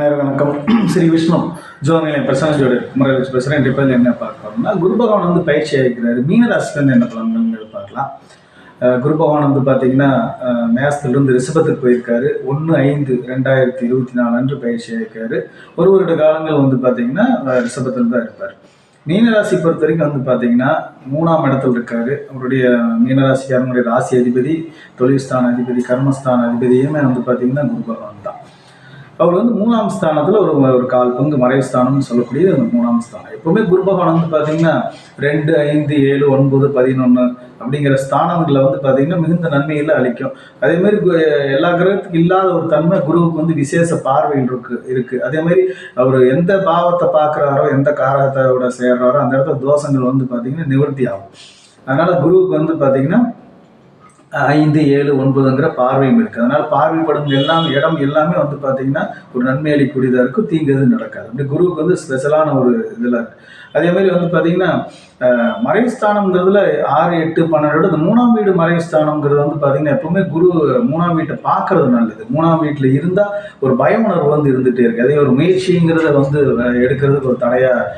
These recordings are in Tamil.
வணக்கம். ஸ்ரீ விஷ்ணு ஜோதிநிலை பிரசாந்தோட முறை வச்சு பேசுகிறேன் இன்றைய என்ன பார்க்கறோம்னா குரு பகவான் வந்து பயிற்சி அளிக்கிறாரு. மீனராசிலேருந்து என்ன பலன்கள் பார்க்கலாம். குரு பகவான் வந்து பார்த்தீங்கன்னா மேசத்துலேருந்து ரிஷபத்துக்கு போயிருக்காரு. ஒன்று ஐந்து ரெண்டாயிரத்தி இருபத்தி நாலு அன்று பயிற்சி அளிக்கிறாரு. ஒரு வருட காலங்கள் வந்து பார்த்தீங்கன்னா ரிஷபத்தில் தான் இருப்பார். மீனராசி பொறுத்த வரைக்கும் வந்து பார்த்தீங்கன்னா மூணாம் இடத்துல இருக்காரு. அவருடைய மீனராசிக்காரனுடைய ராசி அதிபதி தொழில்ஸ்தான அதிபதி கர்மஸ்தான அதிபதியுமே வந்து பார்த்தீங்கன்னா குரு பகவான் தான். அவர் வந்து மூணாம் ஸ்தானத்தில் ஒரு ஒரு கால் பங்கு மறைவு ஸ்தானம்னு சொல்லக்கூடிய அந்த மூணாம் ஸ்தானம். எப்போவுமே குரு பகவான் வந்து பார்த்தீங்கன்னா ரெண்டு ஐந்து ஏழு ஒன்பது பதினொன்று அப்படிங்கிற ஸ்தானங்களில் வந்து பார்த்தீங்கன்னா மிகுந்த நன்மைகளை அளிக்கும். அதேமாதிரி எல்லா கிரகத்துக்கும் இல்லாத ஒரு தன்மை குருவுக்கு வந்து விசேஷ பார்வைகள் இருக்கு இருக்கு. அதே மாதிரி அவர் எந்த பாவத்தை பார்க்குறாரோ எந்த காரகத்தோட சேர்றாரோ அந்த இடத்துல தோஷங்கள் வந்து பார்த்தீங்கன்னா நிவர்த்தி ஆகும். அதனால குருவுக்கு வந்து பார்த்தீங்கன்னா ஐந்து ஏழு ஒன்பதுங்கிற பார்வையும் இருக்குது அதனால் பார்வைப்படும் எல்லாம் இடம் எல்லாமே வந்து பார்த்தீங்கன்னா ஒரு நன்மை அளிக்கூடியதாக இருக்கும். தீங்கு நடக்காது. அப்படி குருவுக்கு வந்து ஸ்பெஷலான ஒரு இதில் இருக்குது அதே மாதிரி வந்து பார்த்தீங்கன்னா அஹ், ஆறு எட்டு பன்னெண்டு இந்த மூணாம் வீடு மறைவுஸ்தானம்ங்கிறது வந்து பார்த்தீங்கன்னா எப்போவுமே குரு மூணாம் வீட்டை பார்க்கறது நல்லது. மூணாம் வீட்டில் இருந்தால் ஒரு பய உணர்வு வந்து இருந்துகிட்டே இருக்குது அதே ஒரு முயற்சிங்கிறத வந்து எடுக்கிறதுக்கு ஒரு தடையாக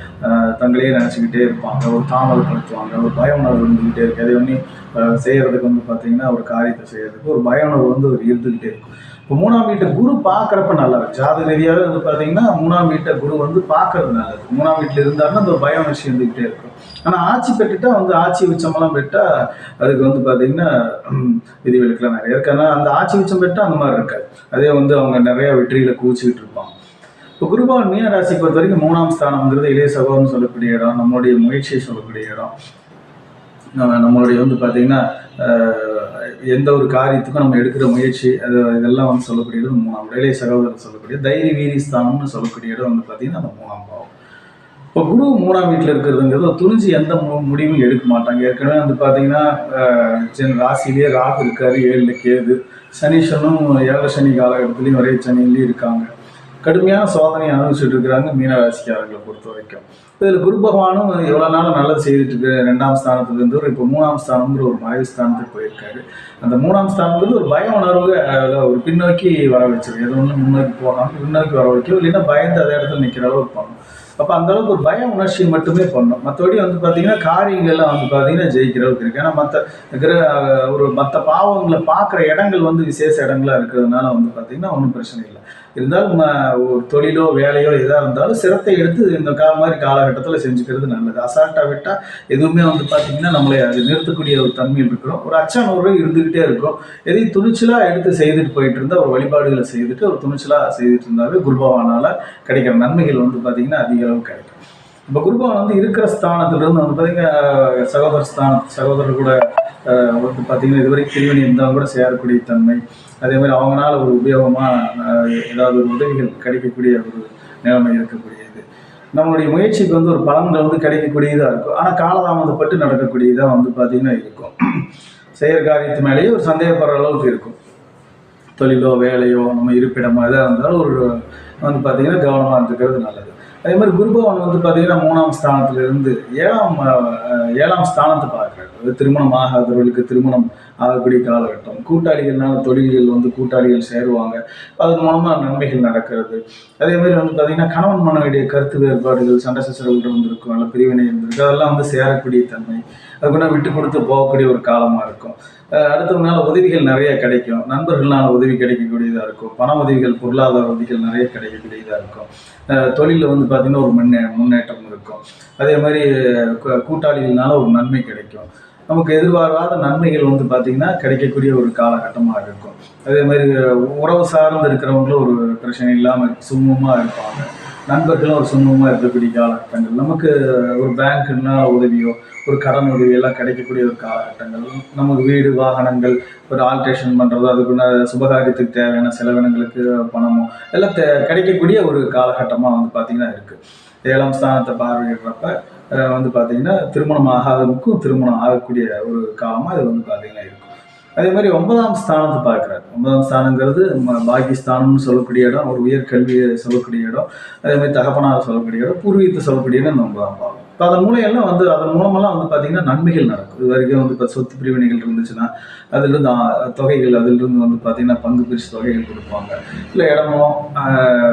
தங்களையே நினச்சிக்கிட்டே இருப்பாங்க. ஒரு தாமதப்படுத்துவாங்க. ஒரு பய உணர்வு இருந்துக்கிட்டே இருக்குது அதே ஒன்று செய்கிறதுக்கு செய்யறதுக்கு வந்து பார்த்தீங்கன்னா ஒரு காரியத்தை செய்யறதுக்கு ஒரு பய உணர்வு வந்து ஒரு இருந்துகிட்டே இருக்கும். இப்போ மூணாம் வீட்டை குரு பார்க்குறப்ப நல்லா இருக்கும் ஜாதக ரீதியாகவே வந்து பார்த்தீங்கன்னா மூணாம் வீட்டை குரு வந்து பார்க்கறது நல்லது. மூணாம் வீட்டில் இருந்தாருன்னா அந்த ஒரு பய உணர்ச்சி இருந்துகிட்டே இருக்கும். ஆனால் ஆட்சி பெற்றுட்டா வந்து ஆட்சி உச்சமெல்லாம் பெற்றா அதுக்கு வந்து பார்த்தீங்கன்னா விதி விதிவிலக்குலாம் நிறைய இருக்கு. ஆனால் அந்த ஆட்சி உச்சம் பெற்றா அந்த மாதிரி இருக்காது. அதே வந்து அவங்க நிறைய வெற்றியில் கூச்சிக்கிட்டு இருப்பாங்க. இப்போ குருபவன் மீனராசி பொறுத்த வரைக்கும் மூணாம் ஸ்தானம்ங்கிறது இளைய சகோதரன் சொல்லக்கூடிய இடம் நம்மளுடைய முயற்சியை சொல்லக்கூடிய இடம். நம்மளுடைய வந்து பார்த்திங்கன்னா எந்த ஒரு காரியத்துக்கும் நம்ம எடுக்கிற முயற்சி அது இதெல்லாம் வந்து சொல்லக்கூடிய இடம் மூணாம் இடம். சகோதரர் சொல்லக்கூடிய தைரிய வீரி ஸ்தானம்னு சொல்லக்கூடிய இடம் வந்து பார்த்திங்கன்னா அந்த மூணாம் பாவம். இப்போ குரு மூணாம் வீட்டில் இருக்கிறதுங்கிறது துணிஞ்சு எந்த மு- முடிவும் எடுக்க மாட்டாங்க. ஏற்கனவே வந்து பார்த்தீங்கன்னா ஜென் ராசிலேயே ராகு இருக்காரு ஏழில் கேது. சனீஸ்வரனும் ஏழரை சனி காலகட்டத்துலேயும் ஒரே சனிலையும் இருக்காங்க. கடுமையான சோதனை அனுபவிச்சுட்டு இருக்கிறாங்க மீனராசிக்காரர்களை பொறுத்த வரைக்கும். இதில் குரு பகவானும் எவ்வளோ நாளும் நல்லது செய்துட்டு இருக்கு ரெண்டாம் ஸ்தானத்துல இருந்து ஒரு இப்போ மூணாம் ஸ்தானம்ங்கிற ஒரு மறைவு ஸ்தானத்துக்கு போயிருக்காரு. அந்த மூணாம் ஸ்தானங்கிறது ஒரு பய உணர்வு அதில் ஒரு பின்னோக்கி வர வச்சிருக்கு எது ஒன்று முன்னோக்கி போகலாம் பின்னோக்கி வர வைக்கும் இல்லைன்னா பயந்து அதே இடத்துல நிற்கிற அளவு இருப்பாங்க அப்போ அந்தளவுக்கு ஒரு பய உணர்ச்சி மட்டுமே பண்ணும். மற்றபடி வந்து பார்த்தீங்கன்னா காரியங்கள்லாம் வந்து பார்த்தீங்கன்னா ஜெயிக்கிற அளவுக்கு இருக்குது ஏன்னா மற்ற கிரக ஒரு மற்ற பாவங்களை பார்க்குற இடங்கள் வந்து விசேஷ இடங்களாக இருக்கிறதுனால வந்து பார்த்தீங்கன்னா ஒன்றும் பிரச்சனை இல்லை. இருந்தாலும் ஒரு தொழிலோ வேலையோ எதாக இருந்தாலும் சிரத்தை எடுத்து இந்த கா மாதிரி காலகட்டத்தில் செஞ்சுக்கிறது நல்லது. அசால்ட்டாக விட்டால் எதுவுமே வந்து பார்த்தீங்கன்னா நம்மளை அது நிறுத்தக்கூடிய ஒரு தன்மை இருக்கிறோம் ஒரு அச்ச இருந்துக்கிட்டே இருக்கும். எதையும் துணிச்சலாக எடுத்து செய்துட்டு போயிட்டு இருந்தால் ஒரு வழிபாடுகளை செய்துட்டு ஒரு துணிச்சலாக செய்துட்டு இருந்தாவே குருபவானால் கிடைக்கிற நன்மைகள் வந்து பார்த்தீங்கன்னா அதிக அளவு கிடைக்கும் இப்போ குருபவன் வந்து இருக்கிற ஸ்தானத்திலிருந்து வந்து பார்த்தீங்கன்னா சகோதர ஸ்தானம் சகோதரர் கூட வந்து பார்த்தீங்கன்னா இதுவரைக்கும் பிரிவினை இருந்தாலும் கூட சேரக்கூடிய தன்மை. அதே மாதிரி அவங்களால ஒரு உபயோகமாக ஏதாவது ஒரு உதவிகள் கிடைக்கக்கூடிய ஒரு நிலைமை இருக்கக்கூடியது. நம்மளுடைய முயற்சிக்கு வந்து ஒரு பலன்கள் வந்து கிடைக்கக்கூடியதாக இருக்கும். ஆனால் காலதாமதப்பட்டு நடக்கக்கூடியதாக வந்து பார்த்திங்கன்னா இருக்கும். செய்கிற காரியத்து மேலேயே ஒரு சந்தேகப்படுற அளவுக்கு இருக்கும். தொழிலோ வேலையோ நம்ம இருப்பிடமோ எதாக இருந்தாலும் ஒரு வந்து பார்த்திங்கன்னா கவனமாக இருந்துக்கிறது நல்லது. அதே மாதிரி குருபவன் வந்து பார்த்திங்கன்னா மூணாம் ஸ்தானத்துல இருந்து ஏழாம் ஏழாம் ஸ்தானத்தை பார்க்குறாரு. அது திருமணம் ஆகாதவர்களுக்கு திருமணம் ஆகக்கூடிய காலகட்டம். கூட்டாளிகள்னால தொழில்கள் வந்து கூட்டாளிகள் சேருவாங்க. அதன் மூலமாக நன்மைகள் நடக்கிறது. அதே மாதிரி வந்து பார்த்திங்கன்னா கணவன் மனைவியுடைய கருத்து வேறுபாடுகள் சண்டை சச்சரவுகள் இருந்திருக்கும் நல்ல பிரிவினை இருந்திருக்கு அதெல்லாம் வந்து சேரக்கூடிய தன்மை. அதுக்குன்னா விட்டு கொடுத்து போகக்கூடிய ஒரு காலமாக இருக்கும். அடுத்தவங்களால உதவிகள் நிறைய கிடைக்கும். நண்பர்களால் உதவி கிடைக்கக்கூடியதாக இருக்கும். பண உதவிகள் பொருளாதார உதவிகள் நிறைய கிடைக்கக்கூடியதாக இருக்கும். தொழிலில் வந்து பார்த்திங்கன்னா ஒரு முன்னே முன்னேற்றம் இருக்கும். அதே மாதிரி கூட்டாளிகள்னால ஒரு நன்மை கிடைக்கும். நமக்கு எதிர்பாராத நன்மைகள் வந்து பார்த்திங்கன்னா கிடைக்கக்கூடிய ஒரு காலகட்டமாக இருக்கும். அதே மாதிரி உறவு சார்ந்து இருக்கிறவங்களும் ஒரு பிரச்சனை இல்லாமல் சுமூகமாக இருப்பாங்க. நண்பர்களும் ஒரு சுமூகமாக இருக்கக்கூடிய காலகட்டங்கள். நமக்கு ஒரு பேங்க்குன்னா உதவியோ ஒரு கடன் உதவி எல்லாம் கிடைக்கக்கூடிய ஒரு காலகட்டங்கள். நமக்கு வீடு வாகனங்கள் ஒரு ஆல்ட்ரேஷன் பண்ணுறதோ அதுக்குள்ள சுபகாரியத்துக்கு தேவையான செலவினங்களுக்கு பணமோ எல்லாம் தே கிடைக்கக்கூடிய ஒரு காலகட்டமாக வந்து பார்த்திங்கன்னா இருக்குது ஏழாம் ஸ்தானத்தை பார்வையிடுறப்ப வந்து பார்த்திங்கன்னா திருமணம் ஆகாதவருக்கும் திருமணம் ஆகக்கூடிய ஒரு காலமாக இது வந்து பார்த்திங்கன்னா இருக்கும். அதே மாதிரி ஒன்பதாம் ஸ்தானத்தை பார்க்குறாரு. ஒன்பதாம் ஸ்தானங்கிறது பாகிஸ்தானம்னு சொல்லக்கூடிய இடம் ஒரு உயர்கல்வியை சொல்லக்கூடிய இடம் அதே மாதிரி தகப்பனாக சொல்லக்கூடிய இடம் பூர்வீகத்தை சொல்லக்கூடிய இடம் இந்த ஒன்பதாம் பாவம் இப்போ அதன் மூலையெல்லாம் வந்து அதன் மூலமெல்லாம் வந்து பார்த்தீங்கன்னா நன்மைகள் நடக்கும். இது வரைக்கும் வந்து இப்போ சொத்து பிரிவினைகள் இருந்துச்சுன்னா அதிலிருந்து தொகைகள் அதிலிருந்து வந்து பார்த்தீங்கன்னா பங்கு பிரிச்சு தொகைகள் கொடுப்பாங்க. இல்லை இடமோ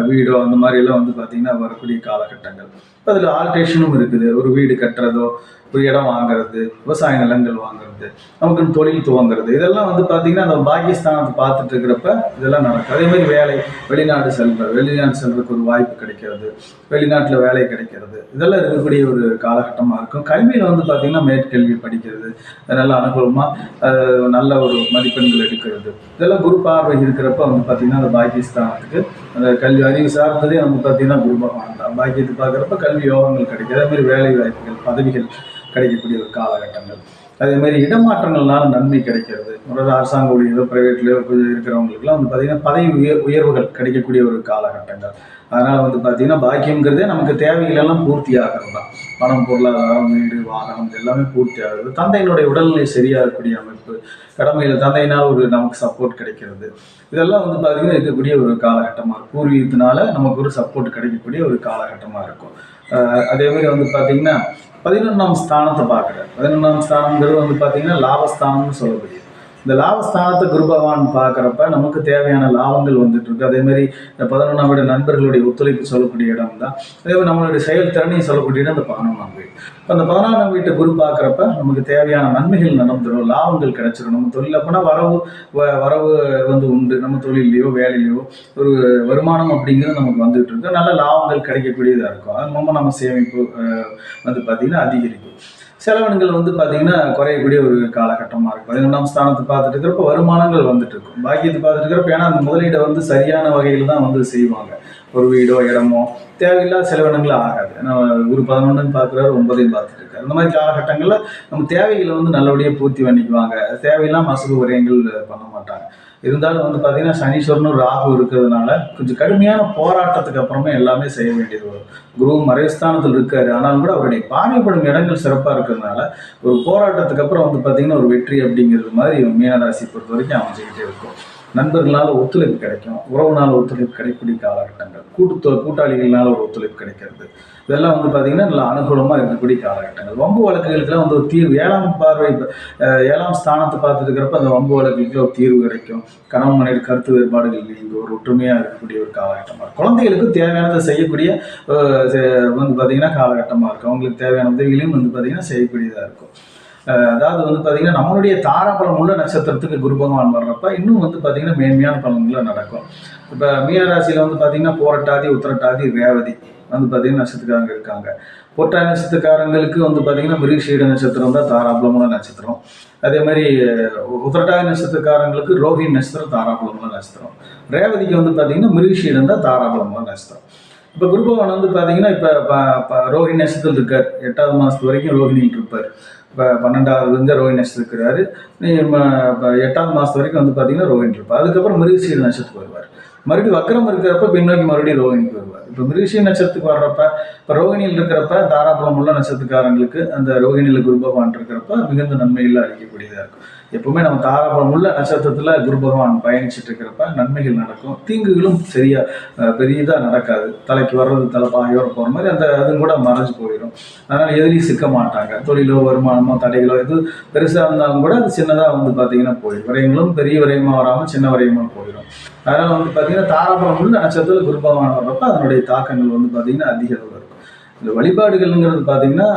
வீடோ அந்த மாதிரி எல்லாம் வந்து பார்த்தீங்கன்னா வரக்கூடிய காலகட்டங்கள். இப்போ அதில் ஆல்ட்ரேஷனும் இருக்குது. ஒரு வீடு கட்டுறதோ ஒரு இடம் வாங்குறது விவசாய நிலங்கள் வாங்குறது நமக்குன்னு தொழில் துவங்குறது இதெல்லாம் வந்து பார்த்தீங்கன்னா அந்த பாகிஸ்தானத்தை பார்த்துட்டு இருக்கிறப்ப இதெல்லாம் நடக்கும். அதே மாதிரி வேலை வெளிநாடு செல்றது வெளிநாடு செல்றதுக்கு ஒரு வாய்ப்பு கிடைக்கிறது வெளிநாட்டில் வேலை கிடைக்கிறது இதெல்லாம் இருக்கக்கூடிய ஒரு காலகட்டமாக இருக்கும். கல்வியில் வந்து பார்த்தீங்கன்னா மேற்கல்வி படிக்கிறது நல்ல அனுகூலமாக நல்ல ஒரு மதிப்பெண்கள் எடுக்கிறது. இதெல்லாம் குரு பார்வை இருக்கிறப்ப வந்து பார்த்தீங்கன்னா அந்த பாக்கியஸ்தானத்துக்கு அந்த கல்வி அறிவு சார்ந்ததே வந்து பார்த்தீங்கன்னா குரு பகவான் தான். பாக்கியத்தை பார்க்குறப்ப கல்வி யோகங்கள் கிடைக்குது. அதே மாதிரி வேலை வாய்ப்புகள் பதவிகள் கிடைக்கக்கூடிய ஒரு காலகட்டங்கள். அதே மாதிரி இடமாற்றங்கள்னால நன்மை கிடைக்கிறது. அதாவது அரசாங்க ஊழியரோ ப்ரைவேட்லையோ இருக்கிறவங்களுக்குலாம் வந்து பார்த்தீங்கன்னா பதவி உயர் உயர்வுகள் கிடைக்கக்கூடிய ஒரு காலகட்டங்கள். அதனால் வந்து பார்த்தீங்கன்னா பாக்கியங்கிறதே நமக்கு தேவைகளெல்லாம் பூர்த்தி ஆகிறது தான் பணம் பொருளாதாரம் வீடு வாகனம் இது எல்லாமே பூர்த்தி ஆகுது தந்தையினுடைய உடல்நிலை சரியாக இருக்கக்கூடிய அமைப்பு கடமையில் தந்தையினால் ஒரு நமக்கு சப்போர்ட் கிடைக்கிறது. இதெல்லாம் வந்து பார்த்தீங்கன்னா இருக்கக்கூடிய ஒரு காலகட்டமாக இருக்கும். பூர்வீகத்தினால நமக்கு ஒரு சப்போர்ட் கிடைக்கக்கூடிய ஒரு காலகட்டமாக இருக்கும். அஹ் அதே மாதிரி வந்து பார்த்தீங்கன்னா பதினொன்றாம் ஸ்தானத்தை பார்க்குறேன் பதினொன்றாம் ஸ்தானங்கிறது வந்து பார்த்தீங்கன்னா லாபஸ்தானம்னு சொல்லக்கூடியது இந்த லாபஸ்தானத்தை குரு பகவான் பார்க்குறப்ப நமக்கு தேவையான லாபங்கள் வந்துட்டு இருக்கு அதே மாதிரி இந்த பதினொன்றாம் வீடு நண்பர்களுடைய ஒத்துழைப்பு சொல்லக்கூடிய இடம் தான் அதே மாதிரி நம்மளுடைய செயல்திறனையும் சொல்லக்கூடிய இடம் இந்த பதினொன்றாம் வீடு. இப்போ அந்த பதினாறாம் வீட்டை குரு பார்க்குறப்ப நமக்கு தேவையான நன்மைகள் நடந்துடும் லாபங்கள் கிடைச்சிடும் நம்ம தொழில் அப்படின்னா வரவு வ- வரவு வந்து உண்டு. நம்ம தொழிலையோ வேலையிலையோ ஒரு வருமானம் அப்படிங்கிறது நமக்கு வந்துட்டு இருக்கு நல்ல லாபங்கள் கிடைக்கக்கூடியதாக இருக்கும். அது மூலமாக நம்ம சேமிப்பு வந்து பார்த்திங்கன்னா அதிகரிக்கும். செலவினங்கள் வந்து பார்த்திங்கன்னா குறையக்கூடிய ஒரு காலகட்டமாக இருக்கும். பதினொன்றாம் ஸ்தானத்தை பார்த்துட்டு இருக்கிறப்ப வருமானங்கள் வந்துட்டு இருக்கும். பாக்கியத்தை பார்த்துட்டு இருக்கிறப்ப ஏன்னா அந்த முதலீடை வந்து சரியான வகையில் தான் வந்து செய்வாங்க. ஒரு வீடோ இடமோ தேவையில்லாத செலவினங்கள் ஆகாது. ஏன்னா குரு பதினொன்றுன்னு பார்க்குறாரு ஒன்பதையும் பார்த்துட்டு இருக்காரு. அந்த மாதிரி காலகட்டங்களில் நம்ம தேவைகளை வந்து நல்லபடியாக பூர்த்தி பண்ணிக்குவாங்க. தேவையில்லாம அசுப விரயங்கள் பண்ண மாட்டாங்க. இருந்தாலும் வந்து பார்த்தீங்கன்னா சனீஸ்வரனும் ராகு இருக்கிறதுனால கொஞ்சம் கடுமையான போராட்டத்துக்கு அப்புறமே எல்லாமே செய்ய வேண்டியது வரும். குரு மறைஸ்தானத்தில் இருக்காரு. ஆனாலும் கூட அவருடைய பார்வைப்படும் இடங்கள் சிறப்பாக இருக்கிறதுனால ஒரு போராட்டத்துக்கு அப்புறம் வந்து பார்த்தீங்கன்னா ஒரு வெற்றி அப்படிங்கிறது மாதிரி மீனராசி பொறுத்த வரைக்கும் அமைஞ்சுக்கிட்டே இருக்கும். நண்பர்களால் ஒத்துழைப்பு கிடைக்கும் உறவுனால் ஒத்துழைப்பு கிடைக்கக்கூடிய காலகட்டங்கள் கூட்டு கூட்டாளிகளால் ஒரு ஒத்துழைப்பு கிடைக்கிறது. இதெல்லாம் வந்து பார்த்திங்கன்னா நல்ல அனுகூலமாக இருக்கக்கூடிய காலகட்டங்கள். வம்பு வழக்குகளுக்கெல்லாம் வந்து ஒரு தீர்வு ஏழாம் பார்வை ஏழாம் ஸ்தானத்தை பார்த்துருக்கிறப்ப அந்த வம்பு வழக்குகளுக்கு ஒரு தீர்வு கிடைக்கும். கணவன் மனைவி கருத்து வேறுபாடுகள் இங்கே ஒரு ஒற்றுமையாக இருக்கக்கூடிய ஒரு காலகட்டமாக இருக்கும். குழந்தைகளுக்கு தேவையானதை செய்யக்கூடிய செ- வந்து பார்த்திங்கன்னா காலகட்டமாக இருக்கும். அவங்களுக்கு தேவையான உதவிகளையும் வந்து பார்த்தீங்கன்னா செய்யக்கூடியதாக இருக்கும். அதாவது வந்து பார்த்தீங்கன்னா நம்மளுடைய தாராபலம் உள்ள நட்சத்திரத்துக்கு குரு பகவான் வர்றப்ப இன்னும் வந்து பார்த்தீங்கன்னா மேன்மையான பலன்களை நடக்கும். இப்போ மீனராசியில் வந்து பார்த்தீங்கன்னா போரட்டாதி உத்திரட்டாதி ரேவதி வந்து பார்த்தீங்கன்னா நட்சத்திரக்காரங்க இருக்காங்க. பொட்டாதி நட்சத்திரக்காரங்களுக்கு வந்து பார்த்தீங்கன்னா மிருகஷீட நட்சத்திரம் தான் தாராபலமான நட்சத்திரம். அதே மாதிரி அஹ், நட்சத்திரக்காரங்களுக்கு ரோஹிணி நட்சத்திரம் தாராபலமான நட்சத்திரம். ரேவதிக்கு வந்து பார்த்தீங்கன்னா மிருகஷீடம் தான் தாராபலமான நட்சத்திரம். இப்போ குருபவன் வந்து பார்த்தீங்கன்னா இப்போ ப- ரோஹிணி நட்சத்திரம் இருக்கார். எட்டாவது மாதத்து வரைக்கும் ரோஹிணியில் இருப்பார். இப்போ பன்னெண்டாவது வந்து ரோஹிணி நட்சத்திரம் இருக்கிறாரு நீ ம- எட்டாவது மாதத்து வரைக்கும் வந்து பார்த்தீங்கன்னா ரோஹின் இருப்பார். அதுக்கப்புறம் மிருகசீர நட்சத்திரத்துக்கு வருவார். மறுபடியும் வக்கரம் இருக்கிறப்ப பின்னோக்கி மறுபடியும் ரோகிணிக்கு வருவார். இப்போ மிருஷி நட்சத்திரத்துக்கு வர்றப்ப இப்போ ரோகிணியில் இருக்கிறப்ப தாராபுரம் உள்ள நட்சத்திரக்காரங்களுக்கு அந்த ரோகிணியில் குரு பகவான் இருக்கிறப்ப மிகுந்த நன்மைகள் அளிக்கக்கூடியதாக இருக்கும். எப்பவுமே நம்ம தாராபுரம் உள்ள நட்சத்திரத்தில் குரு பகவான் பயணிச்சுட்டு இருக்கிறப்ப நன்மைகள் நடக்கும். தீங்குகளும் சரியா பெரியதாக நடக்காது. தலைக்கு வர்றது தலை பாயோட போகிற மாதிரி அந்த அதுவும் கூட மறைஞ்சு போயிடும் அதனால் எதுலையும் சிக்க மாட்டாங்க. தொழிலோ வருமானமோ தடைகளோ எது பெருசாக இருந்தாலும் கூட அது சின்னதாக வந்து பார்த்தீங்கன்னா போயிடும் விரயங்களும் பெரிய விரயமாக வராமல் சின்ன விரயமாக போயிடும் அதனால் வந்து பார்த்தீங்கன்னா தாராபுரம் உள்ள நட்சத்திரத்தில் குரு பகவான் வர்றப்ப அதனுடைய தாக்கங்கள் வந்து பார்த்தீங்கன்னா அதிக அளவு இருக்கும். இந்த வழிபாடுகள்ங்கிறது பார்த்தீங்கன்னா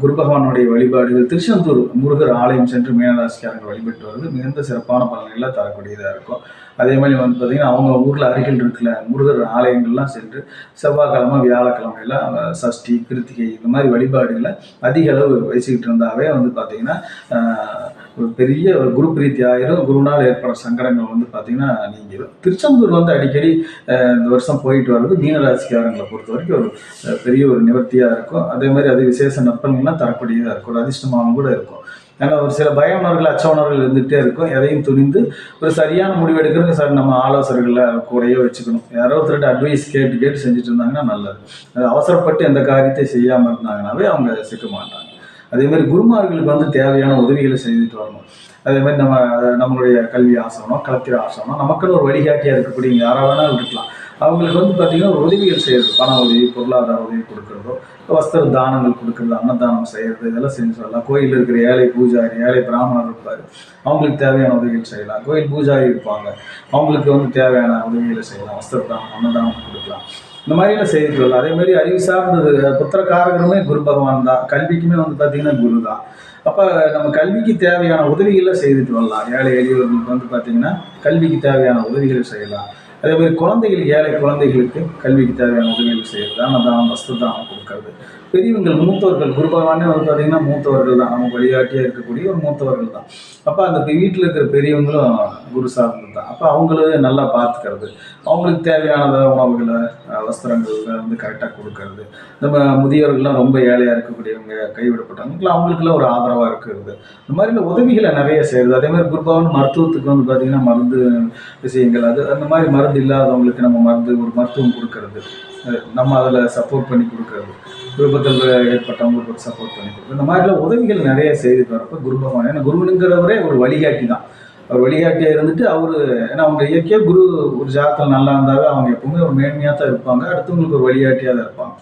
குரு பகவானுடைய வழிபாடுகள் திருச்செந்தூர் முருகர் ஆலயம் சென்று மீனராசிக்காரங்க வழிபட்டு வருது மிகுந்த சிறப்பான பலன்களை தரக்கூடியதாக இருக்கும். அதே மாதிரி வந்து பார்த்தீங்கன்னா அவங்க ஊரில் அருகில் இருக்கிற முருகர் ஆலயங்கள்லாம் சென்று செவ்வாய்க்கிழமை வியாழக்கிழமையெல்லாம் சஷ்டி கிருத்திகை இந்த மாதிரி வழிபாடுகளை அதிக அளவு வச்சுக்கிட்டு இருந்தாவே வந்து பார்த்தீங்கன்னா ஒரு பெரிய ஒரு குரு பிரீத்தி ஆயிரும் குருனால் ஏற்படுற சங்கடங்கள் வந்து பார்த்தீங்கன்னா நீங்கிடும் திருச்செந்தூர் வந்து அடிக்கடி இந்த வருஷம் போயிட்டு வர்றது மீனராசிக்காரங்களை பொறுத்த வரைக்கும் ஒரு பெரிய ஒரு நிவர்த்தியாக இருக்கும். அதே மாதிரி அது விசேஷ நற்பன்கள்லாம் தரக்கூடியதாக இருக்கும். ஒரு அதிர்ஷ்டமாகவும் கூட இருக்கும். ஏன்னா ஒரு சில பய உணர்வுகள் அச்ச உணர்வுகள் இருந்துகிட்டே இருக்கும். எதையும் துணிந்து ஒரு சரியான முடிவு எடுக்கிறதுக்கு சார் நம்ம ஆலோசகர்களை கூடயே வச்சுக்கணும். யாரோ ஒருத்தர்கிட்ட அட்வைஸ் கேட்டு கேட்டு செஞ்சுட்டு இருந்தாங்கன்னா நல்லது. அவசரப்பட்டு எந்த காரியத்தை செய்யாமல் இருந்தாங்கன்னாவே அவங்க சிக்க மாட்டாங்க. அதே மாதிரி குருமார்களுக்கு வந்து தேவையான உதவிகளை செய்துட்டு வரணும். அதே மாதிரி நம்ம நம்மளுடைய கல்வி ஆசிரமம் கலத்திர ஆசிரமம் நமக்குன்னு ஒரு வழிகாட்டியாக இருக்கக்கூடிய யாராக வேணாலும் இருக்கலாம். அவங்களுக்கு வந்து பார்த்தீங்கன்னா ஒரு உதவிகள் செய்யறது பண உதவி பொருளாதார உதவி கொடுக்குறதோ வஸ்திர தானங்கள் கொடுக்கறது அன்னதானம் செய்யறது இதெல்லாம் செஞ்சு சொல்லலாம். கோயிலில் இருக்கிற ஏழை பூஜாரி ஏழை பிராமணர் இருப்பார். அவங்களுக்கு தேவையான உதவிகள் செய்யலாம். கோயில் பூஜாரி இருப்பாங்க. அவங்களுக்கு வந்து தேவையான உதவிகளை செய்யலாம். வஸ்திர தானம் அன்னதானம் கொடுக்கலாம். இந்த மாதிரிலாம் செய்து வரலாம். அதே அறிவு சார்ந்தது புத்திரக்காரகருமே குரு பகவான் தான். கல்விக்குமே வந்து பார்த்தீங்கன்னா குரு தான். அப்போ நம்ம கல்விக்கு தேவையான உதவிகளை செய்துட்டு வரலாம். ஏழை எளியவர்களுக்கு வந்து பார்த்தீங்கன்னா கல்விக்கு தேவையான உதவிகளை செய்யலாம். அதே மாதிரி குழந்தைகள் ஏழை குழந்தைகளுக்கு கல்விக்கு தேவையான உதவிகள் செய்யறது அன்னதானம் வஸ்திரதானம் கொடுக்கறது. பெரியவங்கள் மூத்தவர்கள். குரு பகவானே வந்து பார்த்தீங்கன்னா மூத்தவர்கள் தான். நமக்கு வழிகாட்டியாக இருக்கக்கூடிய ஒரு மூத்தவர்கள் தான். அப்போ அந்த வீட்டில் இருக்கிற பெரியவங்களும் குரு சார்ந்தது தான். அப்போ அவங்கள நல்லா பார்த்துக்கிறது. அவங்களுக்கு தேவையானதாக உணவுகளை அஹ், வஸ்திரங்கள் வந்து கரெக்டாக கொடுக்கறது. நம்ம முதியவர்கள்லாம் ரொம்ப ஏழையாக இருக்கக்கூடியவங்க கைவிடப்பட்டவங்களுக்குலாம் அவங்களுக்குலாம் ஒரு ஆதரவாக இருக்கிறது. இந்த மாதிரி உதவிகளை நிறைய செய்கிறது அதே மாதிரி குருபவன் மருத்துவத்துக்கு வந்து பார்த்திங்கன்னா மருந்து விஷயங்கள் அது அந்த மாதிரி மருந்து இல்லாதவங்களுக்கு நம்ம மருந்து ஒரு மருத்துவம் கொடுக்கறது. நம்ம அதில் சப்போர்ட் பண்ணி கொடுக்கறது. விருப்பத்தில் ஏற்பட்டவங்களுக்கு ஒரு சப்போர்ட் பண்ணி கொடுக்குறது. இந்த மாதிரிலாம் உதவிகள் நிறைய செய்து வரப்போ குரு பகவான் ஏன்னா குருனுங்கிறவரே ஒரு வழிகாட்டி தான் அவர் வழிகாட்டியாக இருந்துட்டு அவர் ஏன்னா அவங்க இயற்கையாக குரு ஒரு ஜாதத்தில் நல்லா இருந்தாவே அவங்க எப்பவுமே ஒரு மேன்மையாக தான் இருப்பாங்க. அடுத்தவங்களுக்கு ஒரு வழிகாட்டியாக தான் இருப்பாங்க.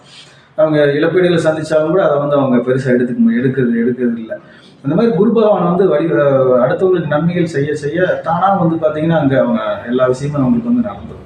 அவங்க இழப்பீடுகளை சந்திச்சாலும் கூட அதை வந்து அவங்க பெருசாக எடுத்துக்க எடுக்கிறது எடுக்கிறது இல்லை. அந்த மாதிரி குரு பகவான் வந்து வழி அடுத்தவங்களுக்கு நன்மைகள் செய்ய செய்ய தானாக வந்து பார்த்தீங்கன்னா அங்கே அவங்க எல்லா விஷயமும் அவங்களுக்கு வந்து நடந்துடும்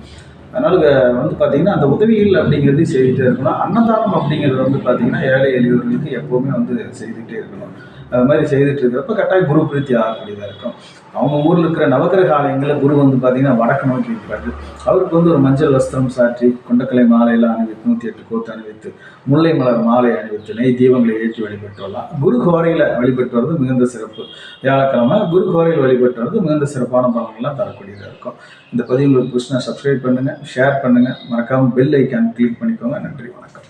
அதனால வந்து பார்த்தீங்கன்னா அந்த உதவிகள் அப்படிங்கிறது செய்துகிட்டே இருக்கணும். அன்னதானம் அப்படிங்கிறது வந்து பார்த்தீங்கன்னா ஏழை எளியவர்களுக்கு எப்போவுமே வந்து செய்துகிட்டே இருக்கணும். அது மாதிரி செய்துட்டு இருக்கிறப்ப கட்டாயம் குரு பிரீத்தி ஆகக்கூடியதாக இருக்கும். அவங்க ஊரில் இருக்கிற நவகிரக ஆலயங்களில் குரு வந்து பார்த்தீங்கன்னா வடக்கு நோக்கி இருப்பாரு அவருக்கு வந்து ஒரு மஞ்சள் வஸ்திரம் சாற்றி கொண்டக்கலை மாலையில் அணிவித்து நூற்றி எட்டு கோத்து அணிவித்து முல்லை மலர் மாலை அணிவித்து நெய் தீபங்களை ஏற்றி வழிபட்டு வரலாம். குரு கோரையில் வழிபட்டு வர்றது மிகுந்த சிறப்பு. வியாழக்கிழமை குரு கோரையில் வழிபட்டு வர்றது மிகுந்த சிறப்பான பலன்கள்லாம் தரக்கூடியதாக இருக்கும். இந்த பதிவு உங்களுக்கு பிடிச்சினா சப்ஸ்கிரைப் பண்ணுங்கள் ஷேர் பண்ணுங்கள் மறக்காமல் பெல் ஐக்கான் கிளிக் பண்ணிக்கோங்க. நன்றி வணக்கம்.